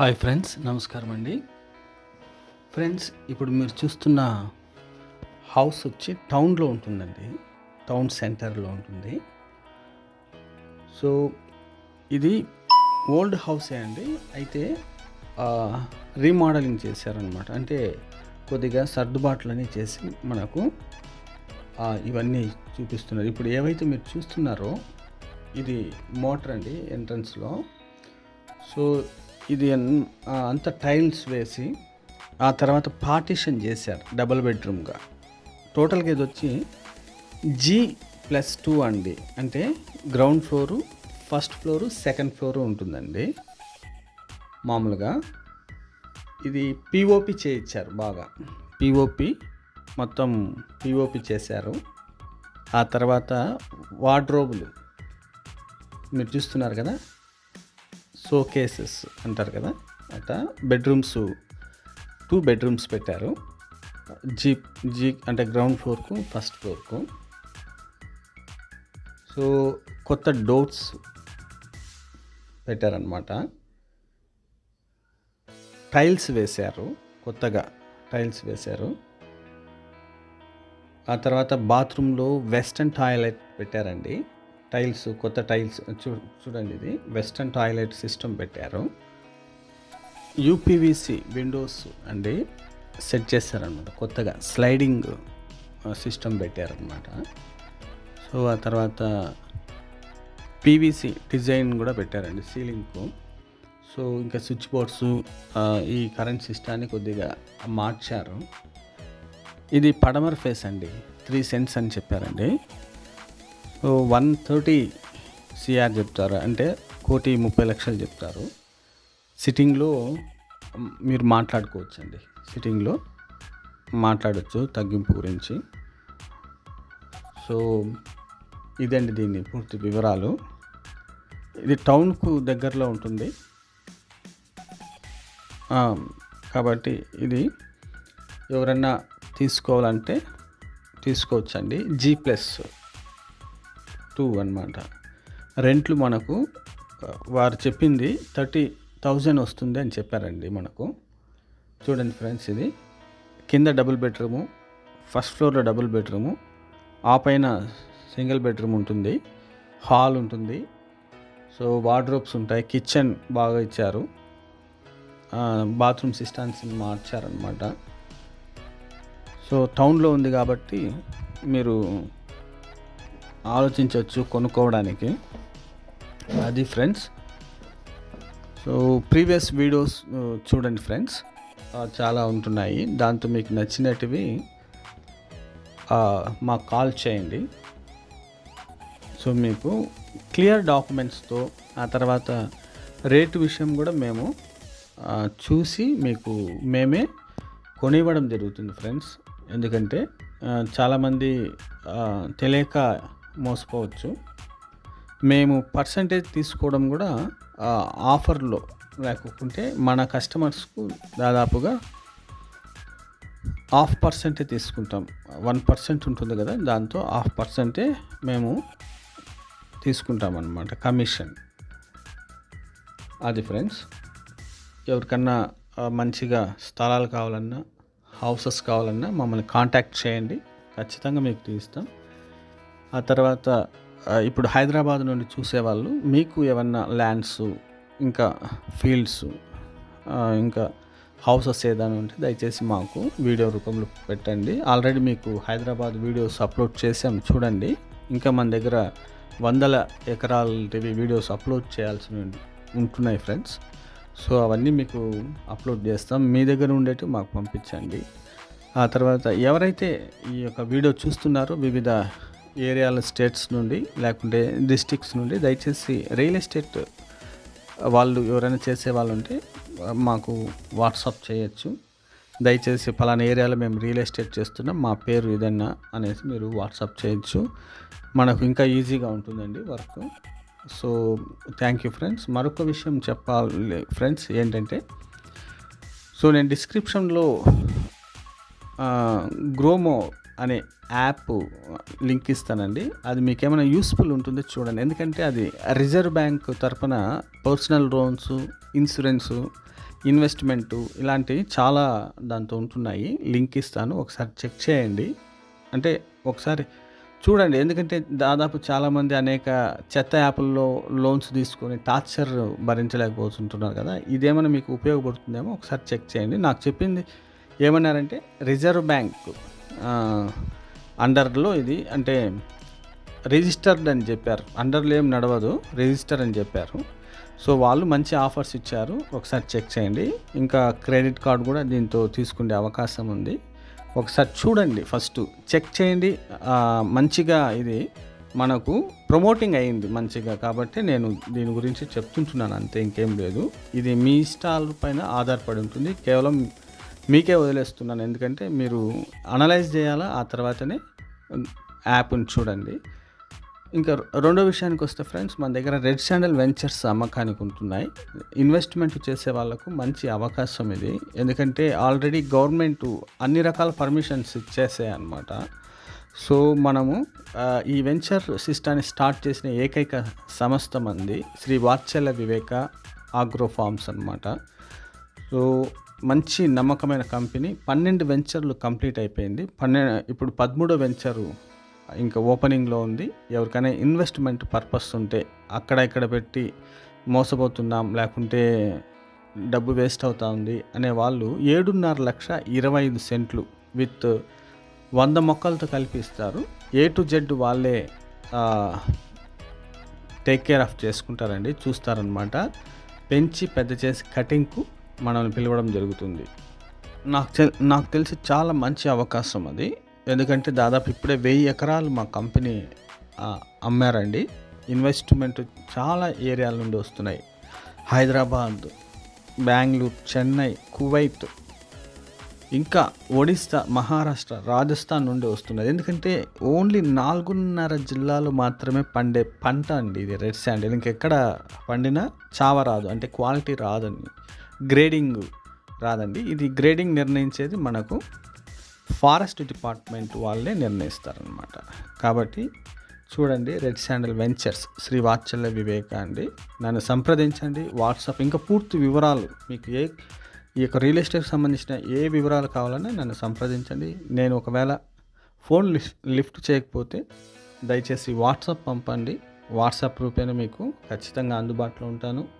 Hi friends నమస్కారం అండి friends ఇప్పుడు మీరు చూస్తున్న హౌస్ వచ్చి టౌన్లో ఉంటుందండి. టౌన్ సెంటర్లో ఉంటుంది. సో ఇది ఓల్డ్ హౌసే అండి. అయితే రీమోడలింగ్ చేశారనమాట అంటే కొద్దిగా సర్దుబాట్లని చేసి మనకు ఇవన్నీ చూపిస్తున్నారు. ఇప్పుడు ఏవైతే మీరు చూస్తున్నారో ఇది మోటార్ అండి ఎంట్రన్స్లో. సో ఇది అంత టైల్స్ వేసి ఆ తర్వాత పార్టీషన్ చేశారు డబుల్ బెడ్రూమ్గా. టోటల్గా ఇది వచ్చి జీ ప్లస్ టూ అండి. అంటే ground floor first floor second floor ఉంటుందండి. మామూలుగా ఇది పిఓపి చేయించారు బాగా. పిఓపి మొత్తం పిఓపి చేశారు. ఆ తర్వాత వార్డ్రోబులు మీరు చూస్తున్నారు కదా? సో కేసెస్ అంటారు కదా అట్లా బెడ్రూమ్స్ టూ బెడ్రూమ్స్ పెట్టారు. జీ జీ అంటే గ్రౌండ్ ఫ్లోర్కు ఫస్ట్ ఫ్లోర్కు. సో కొత్త డోర్స్ పెట్టారనమాట టైల్స్ వేశారు కొత్తగా టైల్స్ వేశారు. ఆ తర్వాత బాత్రూంలో వెస్టర్న్ టాయిలెట్ పెట్టారండి. టైల్స్ కొత్త టైల్స్ చూ చూడండి ఇది. వెస్టర్న్ టాయిలెట్ సిస్టమ్ పెట్టారు. యూపీవీసీ విండోస్ అండి సెట్ చేస్తారనమాట కొత్తగా స్లైడింగ్ సిస్టమ్ పెట్టారనమాట సో ఆ తర్వాత పీవీసీ డిజైన్ కూడా పెట్టారండి సీలింగ్కు. సో ఇంకా స్విచ్ బోర్డ్స్ ఈ కరెంట్ సిస్టాన్ని కొద్దిగా మార్చారు. ఇది పడమర్ ఫేస్ అండి త్రీ సెంట్స్ అని చెప్పారండి. వన్ థర్టీ సిఆర్ చెప్తారు? అంటే కోటి ముప్పై లక్షలు చెప్తారు. సిట్టింగ్లో మీరు మాట్లాడుకోవచ్చు అండి సిట్టింగ్లో మాట్లాడచ్చు తగ్గింపు గురించి. సో ఇదండి దీని పూర్తి వివరాలు. ఇది టౌన్కు దగ్గరలో ఉంటుంది. కాబట్టి ఇది ఎవరన్నా తీసుకోవాలంటే తీసుకోవచ్చండి. G plus. టూ అనమాట రెంట్లు మనకు వారు చెప్పింది థర్టీ థౌజండ్ వస్తుంది అని చెప్పారండి మనకు. చూడండి ఫ్రెండ్స్ ఇది. కింద డబుల్ బెడ్రూము ఫస్ట్ ఫ్లోర్లో డబుల్ బెడ్రూము ఆ పైన సింగిల్ బెడ్రూమ్ ఉంటుంది హాల్ ఉంటుంది. సో వార్డ్రోబ్స్ ఉంటాయి కిచెన్ బాగా ఇచ్చారు. బాత్రూమ్ సిస్టమ్స్ మార్చారనమాట సో టౌన్లో ఉంది కాబట్టి మీరు ఆలోచించవచ్చు కొనుక్కోవడానికి. అది ఫ్రెండ్స్. సో ప్రీవియస్ వీడియోస్ చూడండి ఫ్రెండ్స్. చాలా ఉంటున్నాయి. దాంతో మీకు నచ్చినటివి మాకు కాల్ చేయండి. సో మీకు క్లియర్ డాక్యుమెంట్స్తో ఆ తర్వాత రేటు విషయం కూడా మేము చూసి మీకు మేమే కొనివ్వడం జరుగుతుంది ఫ్రెండ్స్. ఎందుకంటే చాలామంది తెలియక మోసపోవచ్చు. మేము పర్సంటేజ్ తీసుకోవడం కూడా ఆఫర్లో లేకుంటే మన కస్టమర్స్కు దాదాపుగా హాఫ్ పర్సెంటే తీసుకుంటాం. వన్ పర్సెంట్ ఉంటుంది కదా దాంతో హాఫ్ పర్సెంటే మేము తీసుకుంటాం అన్నమాట కమిషన్. అది ఫ్రెండ్స్ ఎవరికన్నా మంచిగా స్థలాలు కావాలన్నా హౌసెస్ కావాలన్నా మమ్మల్ని కాంటాక్ట్ చేయండి. ఖచ్చితంగా మీకు తీస్తాం. ఆ తర్వాత ఇప్పుడు హైదరాబాద్ నుండి చూసేవాళ్ళు మీకు ఏమన్నా ల్యాండ్స్ ఇంకా ఫీల్డ్స్ ఇంకా హౌసెస్ ఏదైనా ఉంటే దయచేసి మాకు వీడియో రూపంలో పెట్టండి. ఆల్రెడీ మీకు హైదరాబాద్ వీడియోస్ అప్లోడ్ చేసాం చూడండి. ఇంకా మన దగ్గర వందల ఎకరాలవి వీడియోస్ అప్లోడ్ చేయాల్సి ఉంటున్నాయి ఫ్రెండ్స్. సో అవన్నీ మీకు అప్లోడ్ చేస్తాం. మీ దగ్గర ఉండేవి మాకు పంపించండి. ఆ తర్వాత ఎవరైతే ఈ యొక్క వీడియో చూస్తున్నారో వివిధ ఏరియాల స్టేట్స్ నుండి లేకుంటే డిస్టిక్స్ నుండి దయచేసి రియల్ ఎస్టేట్ వాళ్ళు ఎవరైనా చేసే వాళ్ళు ఉంటే మాకు వాట్సాప్ చేయొచ్చు. దయచేసి పలానా ఏరియాలో మేము రియల్ ఎస్టేట్ చేస్తున్నాం మా పేరు ఇదన్నా అనేసి మీరు వాట్సాప్ చేయొచ్చు. మనకు ఇంకా ఈజీగా ఉంటుందండి work. So thank you friends మరొక విషయం చెప్పాలి ఫ్రెండ్స్ ఏంటంటే సో నేను డిస్క్రిప్షన్లో గ్రోమో అనే యాప్ లింక్ ఇస్తానండి. అది మీకు ఏమైనా యూస్ఫుల్ ఉంటుందో చూడండి. ఎందుకంటే అది రిజర్వ్ బ్యాంక్ తరపున పర్సనల్ లోన్స్ ఇన్సూరెన్సు ఇన్వెస్ట్మెంటు ఇలాంటివి చాలా దాంతో ఉంటున్నాయి. లింక్ ఇస్తాను. ఒకసారి చెక్ చేయండి. అంటే ఒకసారి చూడండి. ఎందుకంటే దాదాపు చాలామంది అనేక చెత్త యాప్ల్లో లోన్స్ తీసుకొని టార్చర్ భరించలేకపోతుంటున్నారు కదా. ఇదేమైనా మీకు ఉపయోగపడుతుందేమో ఒకసారి చెక్ చేయండి. నాకు చెప్పింది ఏమన్నారంటే రిజర్వ్ బ్యాంక్ అండర్లో ఇది అంటే రిజిస్టర్డ్ అని చెప్పారు. అండర్లో ఏం నడవదు రిజిస్టర్ అని చెప్పారు. సో వాళ్ళు మంచి ఆఫర్స్ ఇచ్చారు. ఒకసారి చెక్ చేయండి. ఇంకా క్రెడిట్ కార్డ్ కూడా దీంతో తీసుకునే అవకాశం ఉంది. ఒకసారి చూడండి ఫస్ట్. చెక్ చేయండి. మంచిగా ఇది మనకు ప్రమోటింగ్ అయింది మంచిగా కాబట్టి నేను దీని గురించి చెప్తుంటున్నాను అంతే ఇంకేం లేదు. ఇది మీ ఇష్టాల పైన ఆధారపడి ఉంటుంది. కేవలం మీకే వదిలేస్తున్నాను. ఎందుకంటే మీరు అనలైజ్ చేయాలా? ఆ తర్వాతనే యాప్ని చూడండి. ఇంకా రెండో విషయానికి వస్తే ఫ్రెండ్స్ మన దగ్గర రెడ్ శాండల్ వెంచర్స్ అమ్మకానికి ఉంటున్నాయి. ఇన్వెస్ట్మెంట్ చేసే వాళ్ళకు మంచి అవకాశం ఇది. ఎందుకంటే ఆల్రెడీ గవర్నమెంట్ అన్ని రకాల పర్మిషన్స్ ఇచ్చేసాయి అన్నమాట. సో మనము ఈ వెంచర్ సిస్టాన్ని స్టార్ట్ చేసిన ఏకైక సంస్థ మంది శ్రీ వాత్సల్య వివేక ఆగ్రో ఫార్మ్స్ అన్నమాట. సో మంచి నమ్మకమైన కంపెనీ. పన్నెండు వెంచర్లు కంప్లీట్ అయిపోయింది. పన్నె ఇప్పుడు పదమూడో వెంచరు ఇంకా ఓపెనింగ్లో ఉంది. ఎవరికైనా ఇన్వెస్ట్మెంట్ పర్పస్ ఉంటే అక్కడ ఇక్కడ పెట్టి మోసపోతున్నాం లేకుంటే డబ్బు వేస్ట్ అవుతా ఉంది అనే వాళ్ళు ఏడున్నర లక్ష ఇరవై ఐదు సెంట్లు విత్ వంద మొక్కలతో కలిపి ఇస్తారు. ఏ టు జెడ్ వాళ్ళే టేక్ కేర్ ఆఫ్ చేసుకుంటారండి. చూస్తారనమాట పెంచి పెద్ద చేసి కటింగ్కు మనల్ని పిలవడం జరుగుతుంది. నాకు తెల్ నాకు తెలిసి చాలా మంచి అవకాశం అది. ఎందుకంటే దాదాపు ఇప్పుడే వెయ్యి ఎకరాలు మా కంపెనీ అమ్మారండి. ఇన్వెస్ట్మెంట్ చాలా ఏరియాల నుండి వస్తున్నాయి. హైదరాబాద్ బెంగళూరు చెన్నై కువైట్ ఇంకా ఒడిస్సా మహారాష్ట్ర రాజస్థాన్ నుండి వస్తున్నది ఎందుకంటే ఓన్లీ నాలుగున్నర జిల్లాలు మాత్రమే పండే పంట అండి ఇది రెడ్ శాండ్. ఇంకెక్కడ పండినా చావ రాదు. అంటే క్వాలిటీ రాదని గ్రేడింగ్ రాదండి. ఇది గ్రేడింగ్ నిర్ణయించేది మనకు ఫారెస్ట్ డిపార్ట్మెంట్ వాళ్ళే నిర్ణయిస్తారనమాట కాబట్టి చూడండి red sandal ventures Shri Vatsalya Viveka అండి. నన్ను సంప్రదించండి. వాట్సాప్ ఇంకా పూర్తి వివరాలు మీకు ఏ ఈ యొక్క రియల్ ఎస్టేట్ సంబంధించిన ఏ వివరాలు కావాలన్నా నన్ను సంప్రదించండి. నేను ఒకవేళ ఫోన్ లిఫ్ట్ లిఫ్ట్ చేయకపోతే దయచేసి వాట్సాప్ పంపండి. వాట్సాప్ రూపేణ మీకు ఖచ్చితంగా అందుబాటులో ఉంటాను.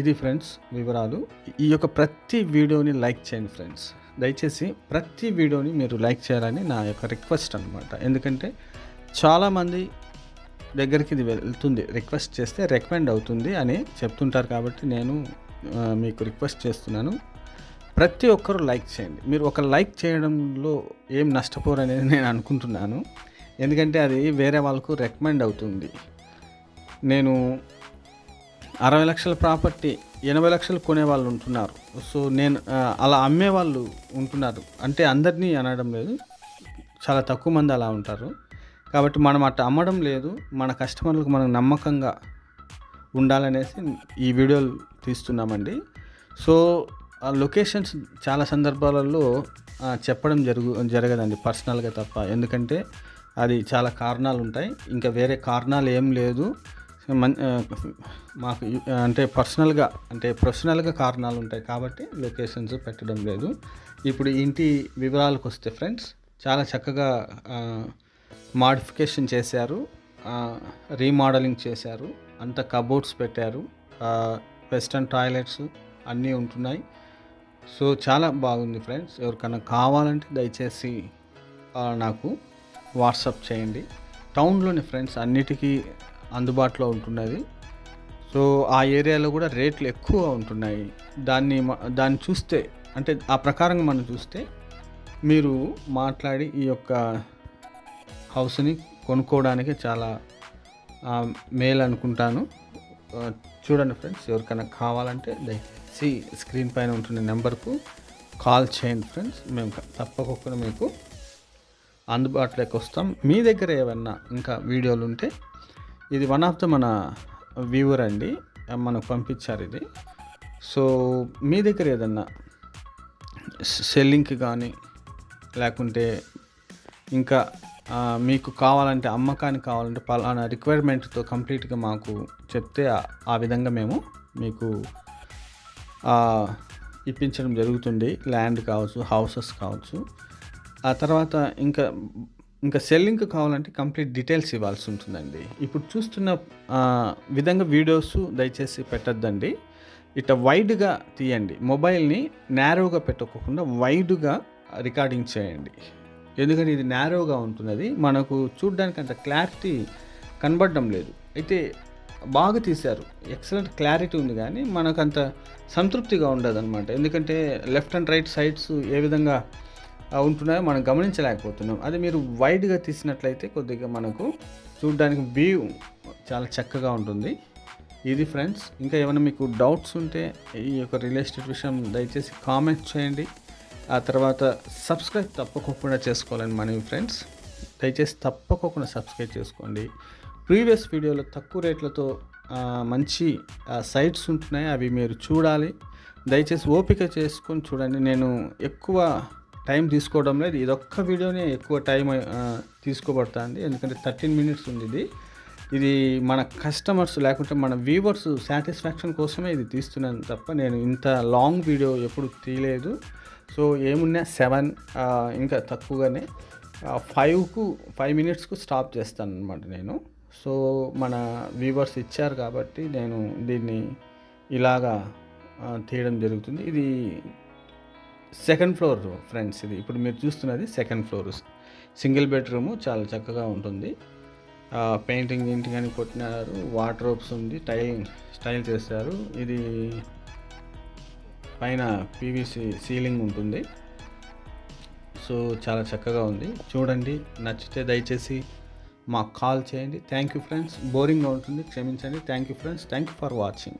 ఇది ఫ్రెండ్స్ వివరాలు. ఈ యొక్క ప్రతి వీడియోని లైక్ చేయండి ఫ్రెండ్స్. దయచేసి ప్రతి వీడియోని మీరు లైక్ చేయాలని నా యొక్క రిక్వెస్ట్ అనమాట ఎందుకంటే చాలామంది దగ్గరికి ఇది వెళ్తుంది రిక్వెస్ట్ చేస్తే రికమెండ్ అవుతుంది అని చెప్తుంటారు కాబట్టి నేను మీకు రిక్వెస్ట్ చేస్తున్నాను. ప్రతి ఒక్కరూ లైక్ చేయండి. మీరు ఒక లైక్ చేయడంలో ఏం నష్టపోరు అనేది నేను అనుకుంటున్నాను. ఎందుకంటే అది వేరే వాళ్ళకు రికమెండ్ అవుతుంది. నేను అరవై లక్షల ప్రాపర్టీ ఎనభై లక్షలు కొనే వాళ్ళు ఉంటున్నారు. సో నేను అలా అమ్మే వాళ్ళు ఉంటున్నారు. అంటే అందరినీ అనడం లేదు. చాలా తక్కువ మంది అలా ఉంటారు. కాబట్టి మనం అట్లా అమ్మడం లేదు. మన కస్టమర్లకు మనం నమ్మకంగా ఉండాలనేసి ఈ వీడియోలు తీస్తున్నామండి. సో ఆ లొకేషన్స్ చాలా సందర్భాలలో చెప్పడం జరుగు జరగదండి పర్సనల్గా తప్ప. ఎందుకంటే అది చాలా కారణాలు ఉంటాయి ఇంకా వేరే కారణాలు ఏం లేదు. మాకు అంటే పర్సనల్గా అంటే ప్రొఫెషనల్గా కారణాలు ఉంటాయి కాబట్టి లొకేషన్స్ పెట్టడం లేదు. ఇప్పుడు ఇంటి వివరాలకు వస్తే ఫ్రెండ్స్ చాలా చక్కగా మాడిఫికేషన్ చేశారు రీమోడలింగ్ చేశారు అంత కబోర్డ్స్ పెట్టారు వెస్టర్న్ టాయిలెట్స్ అన్నీ ఉంటున్నాయి. సో చాలా బాగుంది ఫ్రెండ్స్. ఎవరికైనా కావాలంటే దయచేసి నాకు వాట్సాప్ చేయండి. టౌన్లోని ఫ్రెండ్స్ అన్నిటికీ అందుబాటులో ఉంటున్నది. సో ఆ ఏరియాలో కూడా రేట్లు ఎక్కువ ఉంటున్నాయి. దాన్ని దాన్ని చూస్తే అంటే ఆ ప్రకారంగా మనం చూస్తే మీరు మాట్లాడి ఈ యొక్క హౌస్ని కొనుక్కోవడానికి చాలా మేలు అనుకుంటాను. చూడండి ఫ్రెండ్స్ ఎవరికైనా కావాలంటే దయచేసి స్క్రీన్ పైన ఉంటున్న నెంబర్కు కాల్ చేయండి ఫ్రెండ్స్. మేము తప్పకుండా మీకు అందుబాటులోకి వస్తాం. మీ దగ్గర ఏమన్నా ఇంకా వీడియోలు ఉంటే ఇది వన్ ఆఫ్ ద మన వ్యూవర్ అండి. మనకు పంపించారు ఇది. సో మీ దగ్గర ఏదన్నా సెల్లింగ్కి కానీ లేకుంటే ఇంకా మీకు కావాలంటే అమ్మకానికి కావాలంటే పలానా రిక్వైర్మెంట్తో కంప్లీట్గా మాకు చెప్తే ఆ- విధంగా మేము మీకు ఇప్పించడం జరుగుతుంది. ల్యాండ్ కావచ్చు హౌసెస్ కావచ్చు. ఆ తర్వాత ఇంకా ఇంకా సెల్లింగ్ కావాలంటే కంప్లీట్ డీటెయిల్స్ ఇవ్వాల్సి ఉంటుందండి. ఇప్పుడు చూస్తున్న విధంగా వీడియోస్ దయచేసి పెట్టద్దండి. ఇట్లా వైడ్గా తీయండి. మొబైల్ని నేరోగా పెట్టుకోకుండా వైడ్గా రికార్డింగ్ చేయండి. ఎందుకంటే ఇది నేరోగా ఉంటుంది మనకు చూడడానికి అంత క్లారిటీ కనబడడం లేదు. అయితే బాగా తీశారు. ఎక్సలెంట్ క్లారిటీ ఉంది కానీ మనకు అంత సంతృప్తిగా ఉండదు అనమాట ఎందుకంటే లెఫ్ట్ అండ్ రైట్ సైడ్స్ ఏ విధంగా ఉంటున్నాయో మనం గమనించలేకపోతున్నాం. అదే మీరు వైడ్గా తీసినట్లయితే కొద్దిగా మనకు చూడడానికి వ్యూ చాలా చక్కగా ఉంటుంది. ఇది ఫ్రెండ్స్ ఇంకా ఏమైనా మీకు డౌట్స్ ఉంటే ఈ యొక్క రియల్ ఎస్టేట్ విషయం దయచేసి కామెంట్ చేయండి. ఆ తర్వాత సబ్స్క్రైబ్ తప్పకుండా చేసుకోవాలని మనవి ఫ్రెండ్స్ దయచేసి తప్పకుండా సబ్స్క్రైబ్ చేసుకోండి. ప్రీవియస్ వీడియోలో తక్కువ రేట్లతో మంచి సైట్స్ ఉంటున్నాయి. అవి మీరు చూడాలి. దయచేసి ఓపిక చేసుకొని చూడండి. నేను ఎక్కువ టైం తీసుకోవడం లేదు. ఇదొక్క వీడియోనే ఎక్కువ టైం తీసుకోబడుతుంది. ఎందుకంటే థర్టీన్ మినిట్స్ ఉంది ఇది. ఇది మన కస్టమర్స్ లేకుంటే మన వ్యూవర్స్ సాటిస్ఫాక్షన్ కోసమే ఇది తీస్తున్నాను తప్ప నేను ఇంత లాంగ్ వీడియో ఎప్పుడు తీయలేదు. సో ఏమున్నా సెవెన్ ఇంకా తక్కువగానే ఫైవ్కు ఫైవ్ మినిట్స్కు స్టాప్ చేస్తాను అనమాట నేను. సో మన వ్యూవర్స్ ఇచ్చారు కాబట్టి నేను దీన్ని ఇలాగా తీయడం జరుగుతుంది. ఇది సెకండ్ ఫ్లోర్ ఫ్రెండ్స్ ఇది. ఇప్పుడు మీరు చూస్తున్నది సెకండ్ ఫ్లోర్. సింగిల్ బెడ్రూమ్ చాలా చక్కగా ఉంటుంది. పెయింటింగ్ ఇంటి అని కొట్టినారు. వాటర్ ఉంది. టైల్ స్టైల్ చేశారు. ఇది పైన పీవీసీ సీలింగ్ ఉంటుంది. సో చాలా చక్కగా ఉంది. చూడండి నచ్చితే దయచేసి మాకు కాల్ చేయండి. థ్యాంక్ యూ ఫ్రెండ్స్ బోరింగ్గా ఉంటుంది. క్షమించండి. Thank you friends thank you for watching